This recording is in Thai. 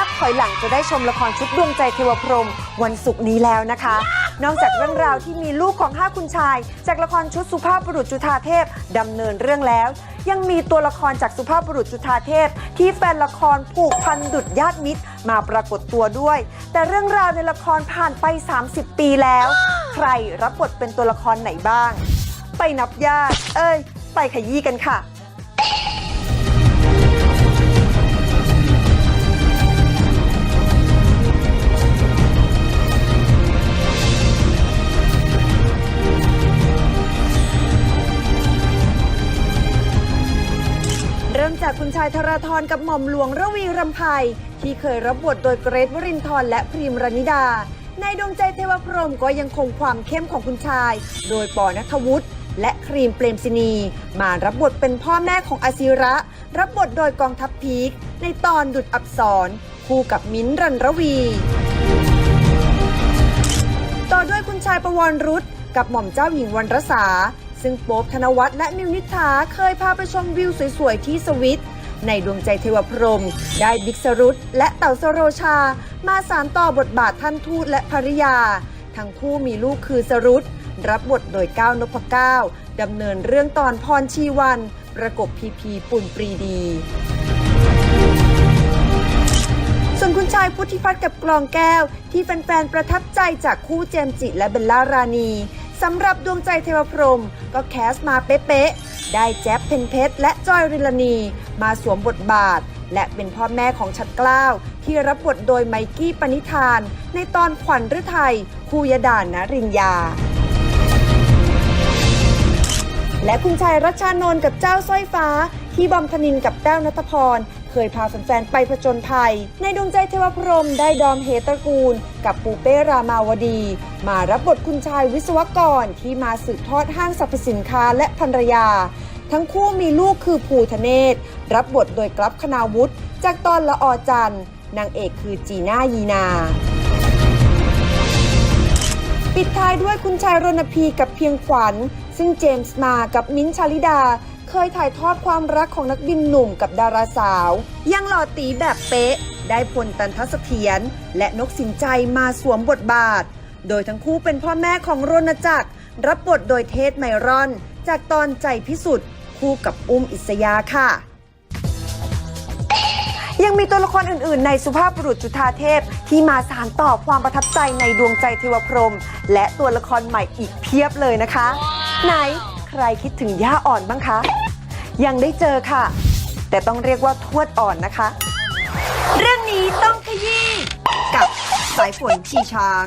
ับถอยหลังจะได้ชมละครชุดดวงใจเทวพรหมวันศุกร์นี้แล้วนะคะ นอกจากเรื่องราวที่มีลูกของห้าคุณชาย จากละครชุดสุภาพบุรุษจุฑาเทพดำเนินเรื่องแล้ว ยังมีตัวละครจากสุภาพบุรุษจุฑาเทพ ที่แฟนละครผูกพันดุดญาติมิตรมาปรากฏตัวด้วย แต่เรื่องราวในละครผ่านไป 30 ปีแล้ว ใครรับบทเป็นตัวละครไหนบ้าง ไปนับญาติ เอ้ย ไปขยี้กันค่ะ มจากคุณชายธราธรกับหม่อมหลวงระวีรำไพที่เคยรับบทโดยเกรทวรินทร์และพรีมรณิดา ในดวงใจเทวพรหมก็ยังคงความเข้มของคุณชาย โดยปอนัทวุฒิและครีมเปรมศินี มารับบทเป็นพ่อแม่ของอาศิระ รับบทโดยกองทัพพีค ในตอนดุดอับสรคู่กับมิ้นรันระวี ต่อด้วยคุณชายประวรรุษกับหม่อมเจ้าหญิงวรรณรสา ซึ่งโป๊บธนวัฒน์และมิวนิษฐาเคยพาไปชมวิวสวยๆ ที่สวิต ในดวงใจเทวพรหมได้บิ๊กสรุตและเต่าสโรชา มาสารต่อบทบาทท่านทูตและภริยา ทั้งคู่มีลูกคือสรุตรับบทโดยก้าวนพก้าวดำเนินเรื่องตอนพรชีวัน ประกบพีพีปุ่นปรีดีส่วนคุณชายพุทธิพัฒน์กับกลองแก้ว ที่แฟนๆ ประทับใจจากคู่เจมจิและเบลล่ารานี สำหรับดวงใจเทวพรมก็แคสมาเป๊ะๆ ได้แจ๊บเพนเพชรและจอยริลานี มาสวมบทบาท และเป็นพ่อแม่ของชัดกล้าว ที่รับบทโดยไมกี้ปณิธาน ในตอนขวัญฤทัยคู่ยดานนรินยาและคุณชายรัชชานนท์กับเจ้าสร้อยฟ้า ที่บอมธนินกับแต้วนัทพร เคยพาแฟนๆไปผจญภัย ในดวงใจเทวพรหมได้ดอมเฮตระกูล กับปูเป้รามาวดี มารับบทคุณชายวิศวกรที่มาสืบทอดห้างสรรพสินค้าและภรรยา ทั้งคู่มีลูกคือภูทะเนศ รับบทโดยกลับคณาวุฒิจากตอนละออจันนางเอกคือจีน่ายีนาปิดท้ายด้วยคุณชายรณพีกับเพียงขวัญ ซึ่งเจมส์มากับมิ้นชาลิดา เคยถ่ายทอดความรักของนักบินหนุ่มกับดาราสาว ยังหล่อตีแบบเป๊ะ ได้พลตันทัศเถียรและนกสินใจมาสวมบทบาท โดยทั้งคู่เป็นพ่อแม่ของโรณจักร รับบทโดยเทสไมรอน จากตอนใจพิสุทธิ์คู่กับอุ้มอิสยาค่ะยังมีตัวละครอื่น ๆ ในสุภาพบุรุษจุฑาเทพ ที่มาสานต่อความประทับใจในดวงใจเทวพรหมและตัวละครใหม่อีกเพียบเลยนะคะ ไหน ใครคิดถึงย่าอ่อนบ้างคะ ยังได้เจอค่ะ แต่ต้องเรียกว่าทวดอ่อนนะคะ เรื่องนี้ต้องขยี้กับสายฝนชีช้าง